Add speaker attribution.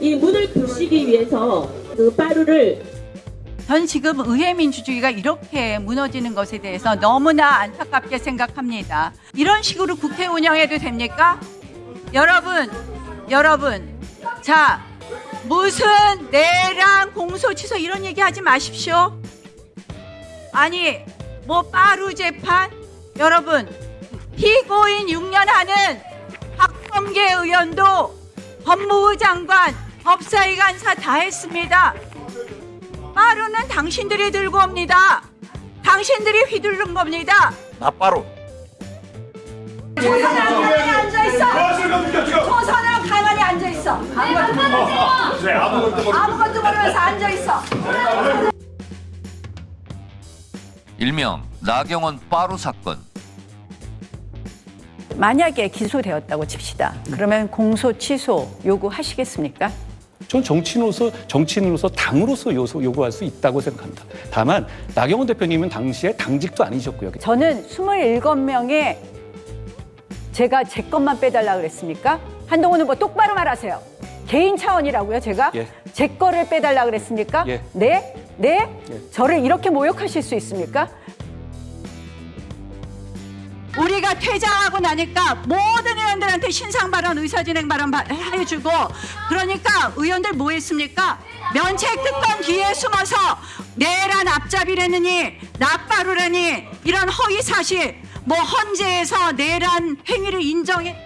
Speaker 1: 이 문을 부시기 위해서 그 빠루를
Speaker 2: 전 지금 의회 민주주의가 이렇게 무너지는 것에 대해서 너무나 안타깝게 생각합니다. 이런 식으로 국회 운영해도 됩니까? 여러분, 여러분, 자, 무슨 내란 공소 취소 이런 얘기 하지 마십시오. 아니, 뭐 빠루 재판? 여러분, 피고인 6년 하는 박범계 의원도 법무부 장관, 법사위 간사 다 했습니다. 빠루는 당신들이 들고 옵니다. 당신들이 휘두른 겁니다.
Speaker 3: 나 바로
Speaker 2: 조선은 가만히 앉아 있어. 조선은 가만히 앉아 있어. 아무것도 모르면서
Speaker 3: 네, 아무것도 모르
Speaker 2: 아무것도 모르면서 앉아 있어.
Speaker 4: 일명 나경원 빠루 사건.
Speaker 5: 만약에 기소되었다고 칩시다. 그러면 공소 취소 요구하시겠습니까?
Speaker 6: 전 정치인으로서 정치인으로서 당으로서 요소, 요구할 수 있다고 생각합니다. 다만 나경원 대표님은 당시에 당직도 아니셨고요.
Speaker 5: 저는 27명의 제가 제 것만 빼달라 그랬습니까? 한동훈 후보 똑바로 말하세요. 개인 차원이라고요, 제가?
Speaker 6: 예.
Speaker 5: 제 거를 빼달라 그랬습니까?
Speaker 6: 예.
Speaker 5: 네? 네?
Speaker 6: 예.
Speaker 5: 저를 이렇게 모욕하실 수 있습니까?
Speaker 2: 우리가 퇴장하고 나니까 모든 의원들한테 신상 발언, 의사 진행 발언 바- 해주고 그러니까 의원들 뭐 했습니까? 면책 특권 뒤에 숨어서 내란 앞잡이라느니 나빠루라니 이런 허위 사실 뭐 헌재에서 내란 행위를 인정해